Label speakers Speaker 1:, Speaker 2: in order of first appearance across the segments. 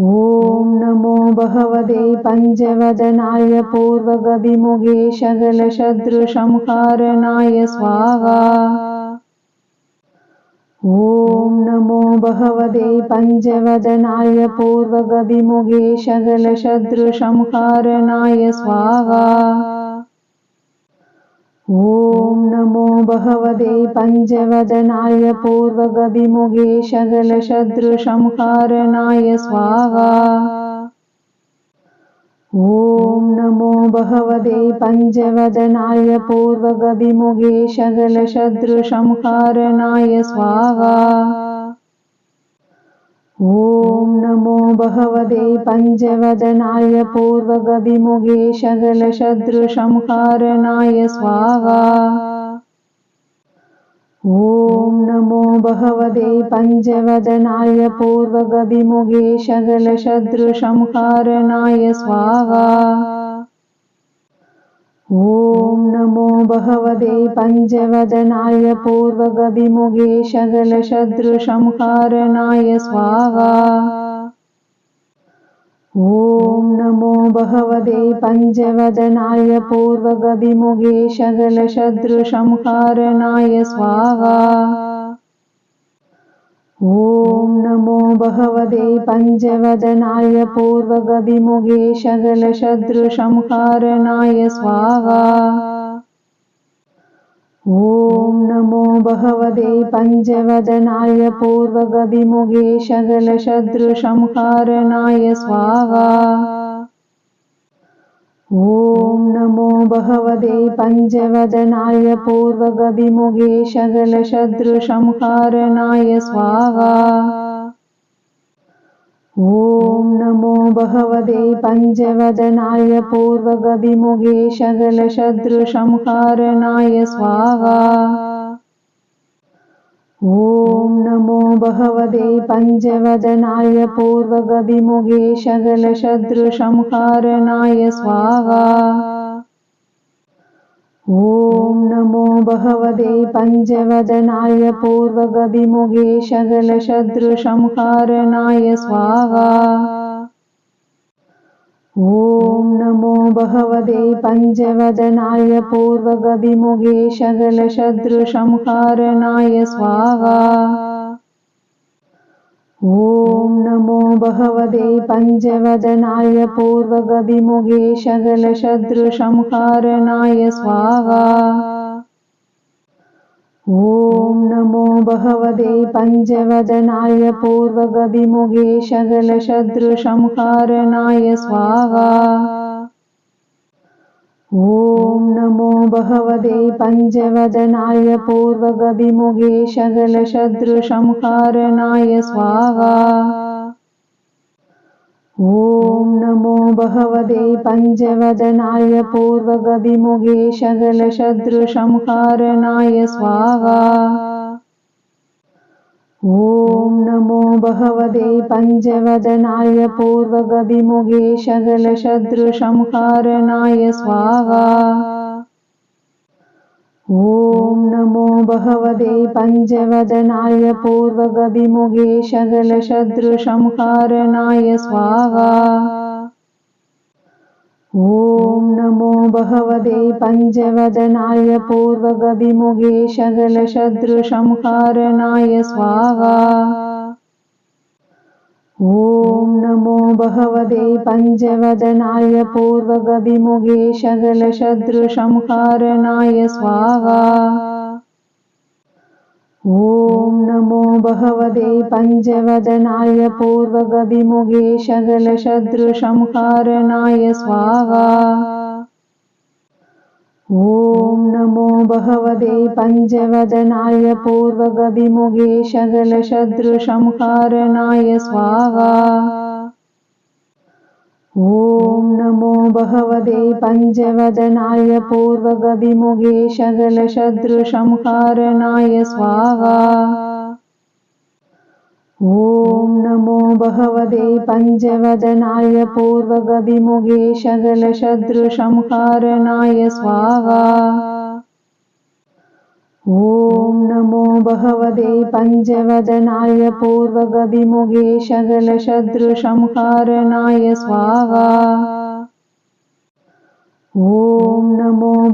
Speaker 1: ॐ नमो भगवते पञ्चवदनाय पूर्वगभिमुखे शकलशत्रुसंहारणाय स्वाहा। ॐ नमो भगवते पञ्चवदनाय पूर्वगभिमुखे शकलशत्रुसंहारणाय स्वाहा ॐ नमो भगवते पञ्चवदनाय पूर्वगभिमुखे शकलशत्रुसंहारणाय स्वाहा। ॐ नमो भगवते पञ्चवदनाय पूर्वगभिमुखे शकलशत्रुसंहारणाय स्वाहा ॐ नमो भगवते पञ्चवदनाय पूर्वगभिमुखे शकलशत्रुसंहारणाय स्वाहा। ॐ नमो भगवते पञ्चवदनाय पूर्वगभिमुखे शकलशत्रुसंहारणाय स्वाहा ॐ नमो भगवते पञ्चवदनाय पूर्वगभिमुखे शकलशत्रुसंहारणाय स्वाहा। ॐ नमो भगवते पञ्चवदनाय पूर्वगभिमुखे शकलशत्रुसंहारणाय स्वाहा ॐ नमो भगवते पञ्चवदनाय पूर्वगभिमुखे शकलशत्रुसंहारणाय स्वाहा। ॐ नमो भगवते पञ्चवदनाय पूर्वगभिमुखे शकलशत्रुसंहारणाय स्वाहा ॐ नमो भगवते पञ्चवदनाय पूर्वगभिमुखे शकलशत्रुसंहारणाय स्वाहा। ॐ नमो भगवते पञ्चवदनाय पूर्वगभिमुखे शकलशत्रुसंहारणाय स्वाहा ॐ नमो भगवते पञ्चवदनाय पूर्वगभिमुखे शकलशत्रुसंहारणाय स्वाहा। ॐ नमो भगवते पञ्चवदनाय पूर्वगभिमुखे शकलशत्रुसंहारणाय स्वाहा। ॐ भगवते पञ्चवदनाय पूर्वगभिमुखे शकलशत्रुसंहारणाय स्वाहा। ॐ नमो भगवते पञ्चवदनाय पूर्वगभिमुखे शकलशत्रुसंहारणाय स्वाहा। ॐ नमो भगवते पञ्चवदनाय पूर्वगभिमुखे शकलशत्रुसंहारणाय स्वाहा ॐ नमो भगवते पञ्चवदनाय पूर्वगभिमुखे शकलशत्रुसंहारणाय स्वाहा। ॐ नमो भगवते पञ्चवदनाय पूर्वगभिमुखे शकलशत्रुसंहारणाय स्वाहा ॐ नमो भगवते पञ्चवदनाय पूर्वगभिमुखे शकलशत्रुसंहारणाय स्वाहा। ॐ नमो भगवते पञ्चवदनाय पूर्वगभिमुखे शकलशत्रुसंहारणाय स्वाहा। ॐ भगवते पञ्चवदनाय पूर्वगभिमुखे शकलशत्रुसंहारणाय स्वाहा। ॐ नमो भगवते पञ्चवदनाय पूर्वगभिमुखे शकलशत्रुसंहारणाय स्वाहा। ॐ नमो भगवते पञ्चवदनाय पूर्वगभिमुखे शकलशत्रुसंहारणाय स्वाहा ॐ नमो भगवते पञ्चवदनाय पूर्वगभिमुखे शकलशत्रुसंहारणाय स्वाहा। ॐ नमो भगवते पञ्चवदनाय पूर्वगभिमुखे शकलशत्रुसंहारणाय स्वाहा ॐ नमो भगवते पञ्चवदनाय पूर्वगभिमुखे शकलशत्रुसंहारणाय स्वाहा। ॐ नमो भगवते पञ्चवदनाय पूर्वगभिमुखे शकलशत्रुसंहारणाय स्वाहा। ॐ नमो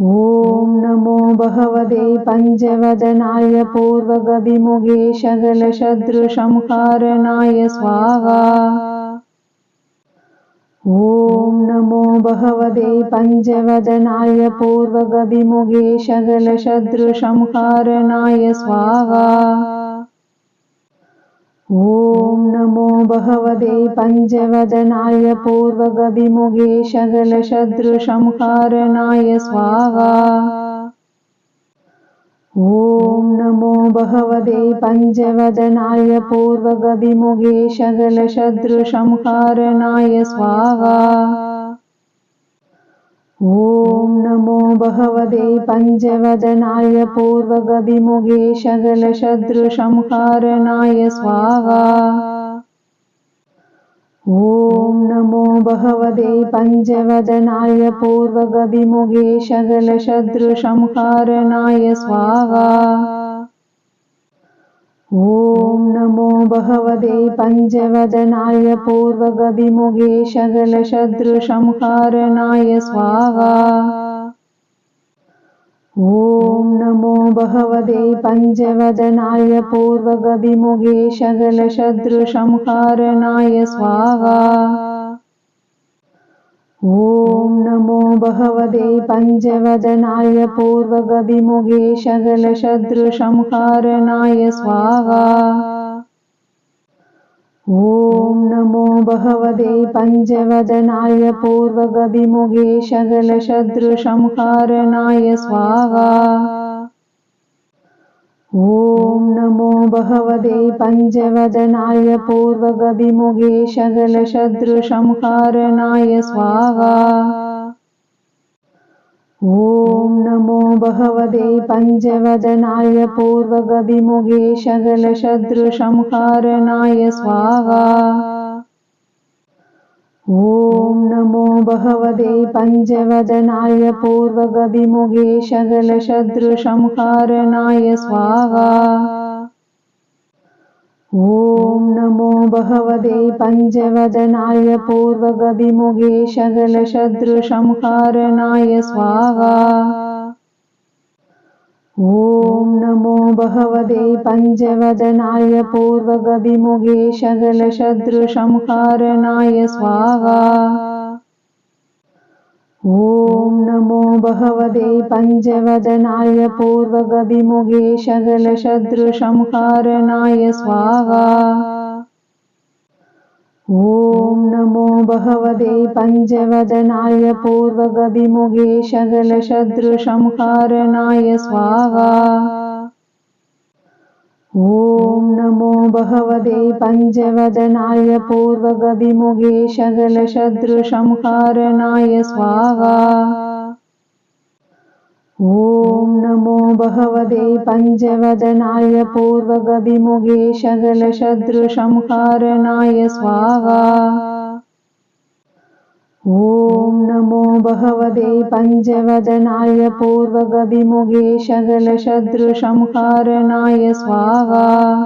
Speaker 1: ॐ नमो भगवते पञ्चवदनाय पूर्वगभिमुखे शकलशत्रुसंहारणाय स्वाहा। ॐ नमो भगवते पञ्चवदनाय पूर्वगभिमुखे शकलशत्रुसंहारणाय स्वाहा ॐ नमो भगवते पञ्चवदनाय पूर्वगभिमुखे शकलशत्रुसंहारणाय स्वाहा। ॐ नमो भगवते पञ्चवदनाय पूर्वगभिमुखे शकलशत्रुसंहारणाय स्वाहा। ॐ भगवते पञ्चवदनाय पूर्वगभिमुखे शकलशत्रुसंहारणाय स्वाहा। ॐ नमो भगवते पञ्चवदनाय पूर्वगभिमुखे शकलशत्रुसंहारणाय स्वाहा। ॐ नमो भगवते पञ्चवदनाय पूर्वगभिमुखे शकलशत्रुसंहारणाय स्वाहा ॐ नमो भगवते पञ्चवदनाय पूर्वगभिमुखे शकलशत्रुसंहारणाय स्वाहा। ॐ नमो भगवते पञ्चवदनाय पूर्वगभिमुखे शकलशत्रुसंहारणाय स्वाहा ॐ नमो भगवते पञ्चवदनाय पूर्वगभिमुखे शकलशत्रुसंहारणाय स्वाहा। ॐ नमो भगवते पञ्चवदनाय पूर्वगभिमुखे शकलशत्रुसंहारणाय स्वाहा। ॐ भगवते पञ्चवदनाय पूर्वगभिमुखे शकलशत्रुसंहारणाय स्वाहा। ॐ नमो भगवते पञ्चवदनाय पूर्वगभिमुखे शकलशत्रुसंहारणाय स्वाहा ॐ नमो भगवते पञ्चवदनाय पूर्वगभिमुखे शकलशत्रुसंहारणाय स्वाहा। ॐ नमो भगवते पञ्चवदनाय पूर्वगभिमुखे शकलशत्रुसंहारणाय स्वाहा ॐ नमो भगवते पञ्चवदनाय पूर्वगभिमुखे शकलशत्रुसंहारणाय स्वाहा। ॐ नमो भगवते पञ्चवदनाय पूर्वगभिमुखे शकलशत्रुसंहारणाय स्वाहा। ॐ नमो भगवते पञ्चवदनाय पूर्वगभिमुखे शकलशत्रुसंहारणाय स्वाहा। ॐ नमो भगवते पञ्चवदनाय पूर्वगभिमुखे शकलशत्रुसंहारणाय स्वाहा।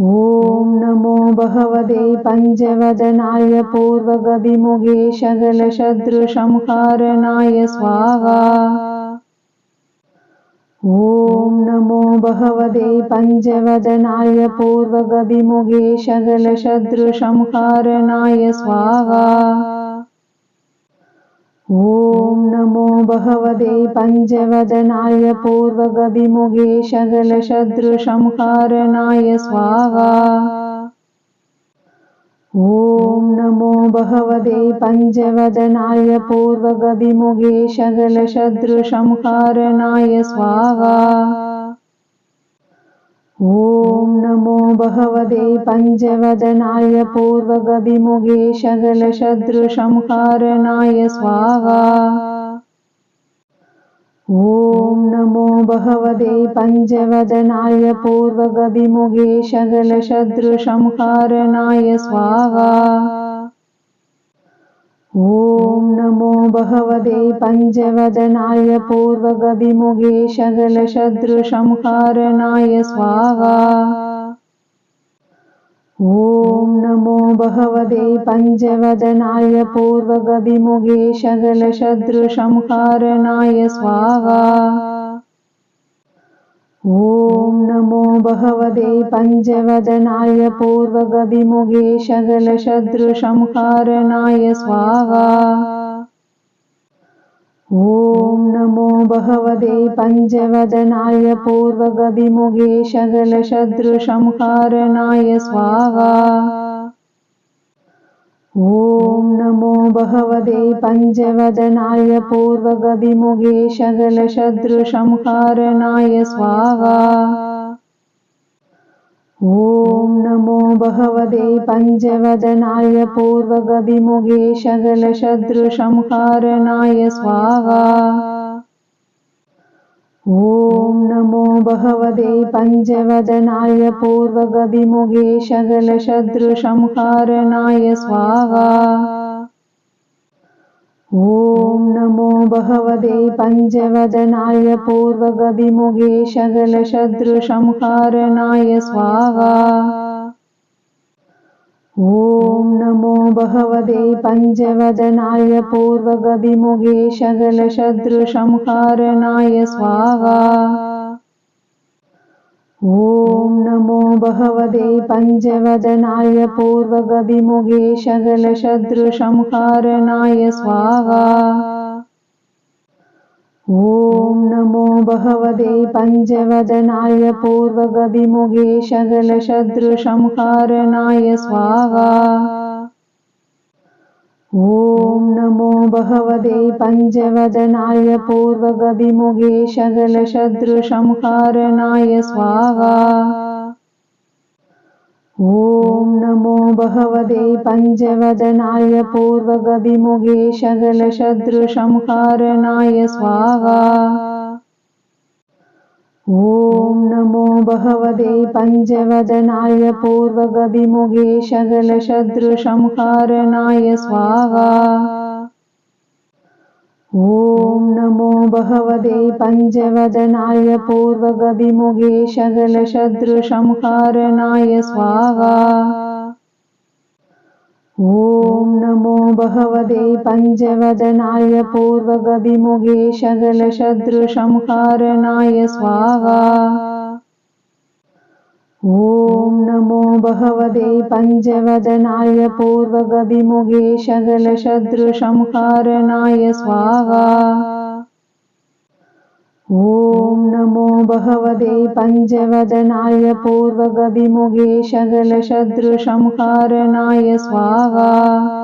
Speaker 1: ॐ नमो भगवते पञ्चवदनाय पूर्वगभिमुखे शकलशत्रुसंहारणाय स्वाहा ॐ नमो भगवते पञ्चवदनाय पूर्वगभिमुखे शकलशत्रुसंहारणाय स्वाहा। ॐ नमो भगवते पञ्चवदनाय पूर्वगभिमुखे शकलशत्रुसंहारणाय स्वाहा ॐ नमो भगवते पञ्चवदनाय पूर्वगभिमुगे शकलशत्रुसंहारणाय स्वाहा। ॐ नमो भगवते पञ्चवदनाय पूर्वगभिमुगे शकलशत्रुसंहारणाय स्वाहा ॐ नमो भगवते पञ्चवदनाय पूर्वगभिमुगे शकलशत्रुसंहारणाय स्वाहा। ॐ नमो भगवते पञ्चवदनाय पूर्वगभिमुगे शकलशत्रुसंहारणाय स्वाहा ॐ नमो भगवते पञ्चवदनाय पूर्वगभिमुगे शकलशत्रुसंहारणाय स्वाहा। ॐ नमो भगवते पञ्चवदनाय पूर्वगभिमुगे शकलशत्रुसंहारणाय स्वाहा ॐ नमो भगवते पञ्चवदनाय पूर्वगभिमुगे शकलशत्रुसंहारणाय स्वाहा। ॐ नमो भगवते पञ्चवदनाय पूर्वगभिमुगे शकलशत्रुसंहारणाय स्वाहा ॐ नमो भगवते पञ्चवदनाय पूर्वगभिमुगे शकलशत्रुसंहारणाय स्वाहा। ॐ नमो भगवते पञ्चवदनाय पूर्वगभिमुगे शकलशत्रुसंहारणाय स्वाहा ॐ नमो भगवते पञ्चवदनाय पूर्वगभिमुगे शकलशत्रुसंहारणाय स्वाहा। ॐ नमो भगवते पञ्चवदनाय पूर्वगभिमुगे शकलशत्रुसंहारणाय स्वाहा ॐ नमो भगवते पञ्चवदनाय पूर्वगभिमुगे शकलशत्रुसंहारणाय स्वाहा। ॐ नमो भगवते पञ्चवदनाय पूर्वगभिमुगे शकलशत्रुसंहारणाय स्वाहा ॐ नमो भगवते पञ्चवदनाय पूर्वगभिमुगे शकलशत्रुसंहारणाय स्वाहा। ॐ नमो भगवते पञ्चवदनाय पूर्वगभिमुगे शकलशत्रुसंहारणाय स्वाहा। ॐ भगवते पञ्चवदनाय पूर्वगभिमुगे शकलशत्रुसंहारणाय स्वाहा। ॐ नमो भगवते पञ्चवदनाय पूर्वगभिमुगे शकलशत्रुसंहारणाय स्वाहा। ॐ नमो भगवते पञ्चवदनाय पूर्वगभिमुगे शकलशत्रुसंहारणाय स्वाहा ॐ नमो भगवते पञ्चवदनाय पूर्वगभिमुगे शकलशत्रुसंहारणाय स्वाहा। ॐ नमो भगवते पञ्चवदनाय पूर्वगभिमुगे शकलशत्रुसंहारणाय स्वाहा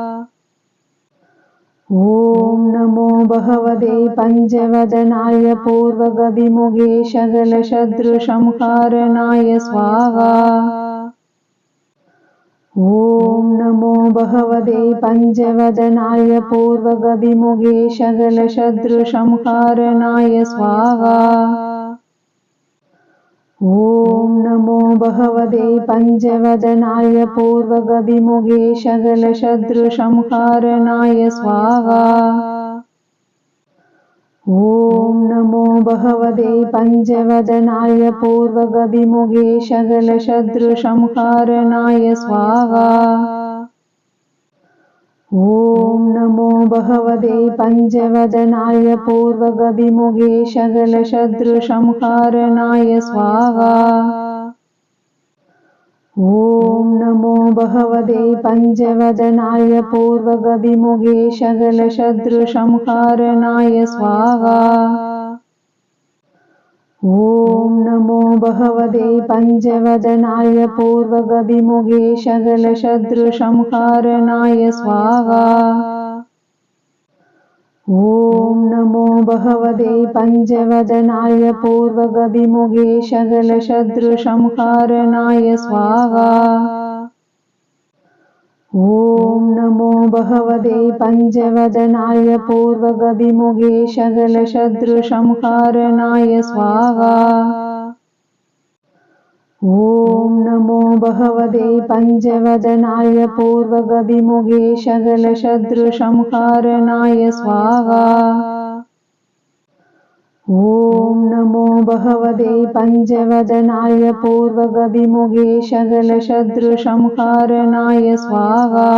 Speaker 1: ॐ नमो भगवते पञ्चवदनाय पूर्वगभिमुगे शकलशत्रुसंहारणाय स्वाहा। ॐ नमो भगवते पञ्चवदनाय पूर्वगभिमुगे शकलशत्रुसंहारणाय स्वाहा। ॐ भगवते पञ्चवदनाय पूर्वगभिमुगे शकलशत्रुसंहारणाय स्वाहा। ॐ नमो भगवते पञ्चवदनाय पूर्वगभिमुगे शकलशत्रुसंहारणाय स्वाहा। ॐ नमो भगवते पञ्चवदनाय पूर्वगभिमुगे शकलशत्रुसंहारणाय स्वाहा ॐ नमो भगवते पञ्चवदनाय पूर्वगभिमुगे शकलशत्रुसंहारणाय स्वाहा। ॐ नमो भगवते पञ्चवदनाय पूर्वगभिमुगे शकलशत्रुसंहारणाय स्वाहा ॐ नमो भगवते पञ्चवदनाय पूर्वगभिमुगे शकलशत्रुसंहारणाय स्वाहा। ॐ नमो भगवते पञ्चवदनाय पूर्वगभिमुगे शकलशत्रुसंहारणाय स्वाहा। ॐ भगवते पञ्चवदनाय पूर्वगभिमुगे शकलशत्रुसंहारणाय स्वाहा। ॐ नमो भगवते पञ्चवदनाय पूर्वगभिमुगे शकलशत्रुसंहारणाय स्वाहा।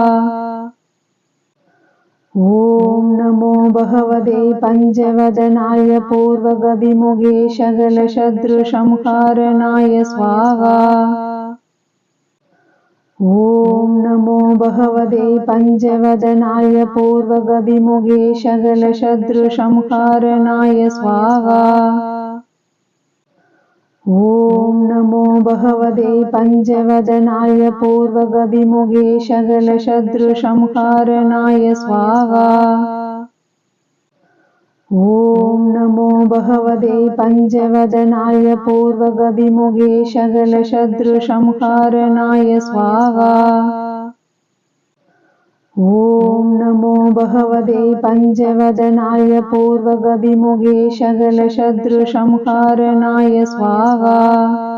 Speaker 1: ॐ नमो भगवते पञ्चवदनाय पूर्वगभिमुगे शकलशत्रुसंहारणाय स्वाहा ॐ नमो भगवते पञ्चवदनाय पूर्वगभिमुगे शकलशत्रुसंहारणाय स्वाहा। ॐ नमो भगवते पञ्चवदनाय पूर्वगभिमुगे शकलशत्रुसंहारणाय स्वाहा ॐ नमो भगवते पञ्चवदनाय पूर्वगभिमुगे शकलशत्रुसंहारणाय स्वाहा। ॐ नमो भगवते पञ्चवदनाय पूर्वगभिमुगे शकलशत्रुसंहारणाय स्वाहा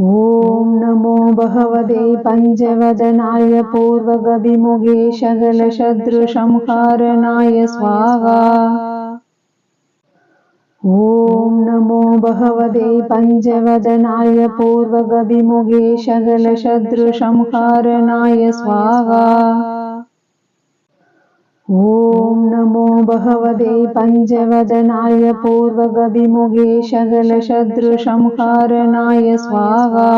Speaker 1: ॐ नमो भगवते पञ्चवदनाय पूर्वगभिमुगे शकलशत्रुसंहारणाय स्वाहा। ॐ नमो भगवते पञ्चवदनाय पूर्वगभिमुगे शकलशत्रुसंहारणाय स्वाहा ॐ नमो भगवते पञ्चवदनाय पूर्वगभिमुगे शकलशत्रुसंहारणाय स्वाहा।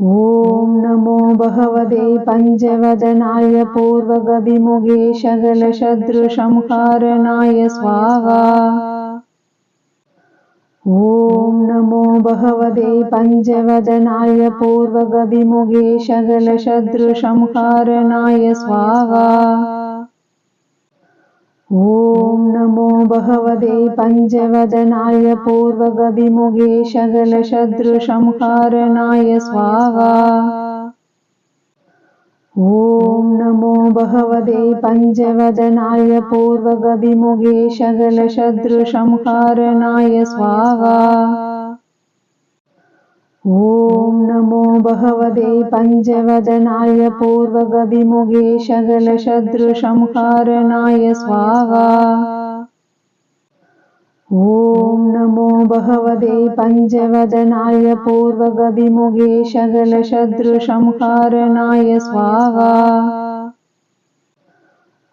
Speaker 1: ॐ नमो भगवते पञ्चवदनाय पूर्वगभिमुगे शकलशत्रुसंहारणाय स्वाहा ॐ नमो भगवते पञ्चवदनाय पूर्वगभिमुगे शकलशत्रुसंहारणाय स्वाहा। ॐ नमो भगवते पञ्चवदनाय पूर्वगभिमुगे शकलशत्रुसंहारणाय स्वाहा ॐ नमो भगवते पञ्चवदनाय पूर्वगभिमुगे शकलशत्रुसंहारणाय स्वाहा। ॐ नमो भगवते पञ्चवदनाय पूर्वगभिमुगे शकलशत्रुसंहारणाय स्वाहा ॐ नमो भगवते पञ्चवदनाय पूर्वगभिमुगे शकलशत्रुसंहारणाय स्वाहा।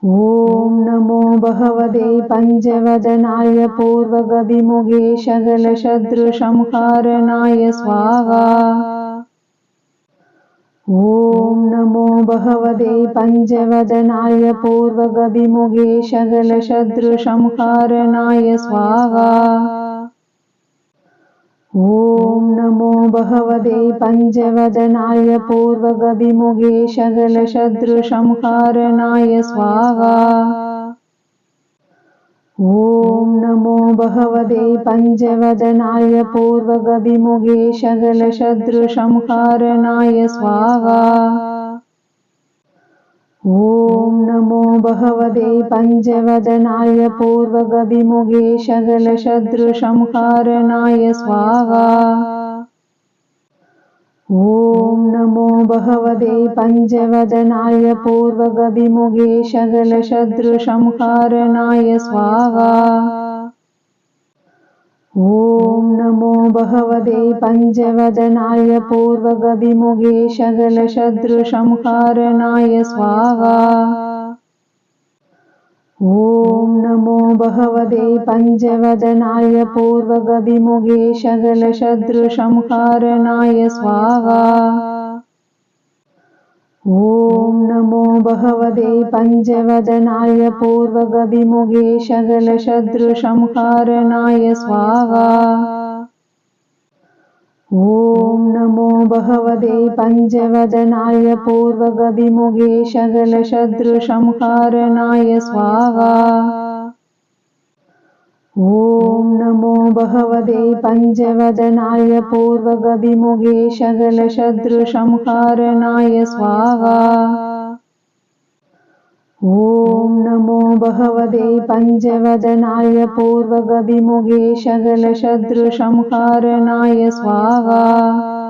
Speaker 1: ॐ नमो भगवते पञ्चवदनाय पूर्वगभिमुगे शकलशत्रुसंहारणाय स्वाहा ॐ नमो भगवते पञ्चवदनाय पूर्वगभिमुगे शकलशत्रुसंहारणाय स्वाहा। ॐ नमो भगवते पञ्चवदनाय पूर्वगभिमुगे शकलशत्रुसंहारणाय स्वाहा ॐ नमो भगवते पञ्चवदनाय पूर्वगभिमुगे शकलशत्रुसंहारणाय स्वाहा। ॐ नमो भगवते पञ्चवदनाय पूर्वगभिमुगे शकलशत्रुसंहारणाय स्वाहा। ॐ भगवते पञ्चवदनाय पूर्वगभिमुगे शकलशत्रुसंहारणाय स्वाहा। ॐ नमो भगवते पञ्चवदनाय पूर्वगभिमुगे शकलशत्रुसंहारणाय स्वाहा। ॐ नमो भगवते पञ्चवदनाय पूर्वगभिमुगे शकलशत्रुसंहारणाय स्वाहा ॐ नमो भगवते पञ्चवदनाय पूर्वगभिमुगे शकलशत्रुसंहारणाय स्वाहा। ॐ नमो भगवते पञ्चवदनाय पूर्वगभिमुगे शकलशत्रुसंहारणाय स्वाहा ॐ नमो भगवते पञ्चवदनाय पूर्वगभिमुगे शकलशत्रुसंहारणाय स्वाहा। ॐ नमो भगवते पञ्चवदनाय पूर्वगभिमुगे शकलशत्रुसंहारणाय स्वाहा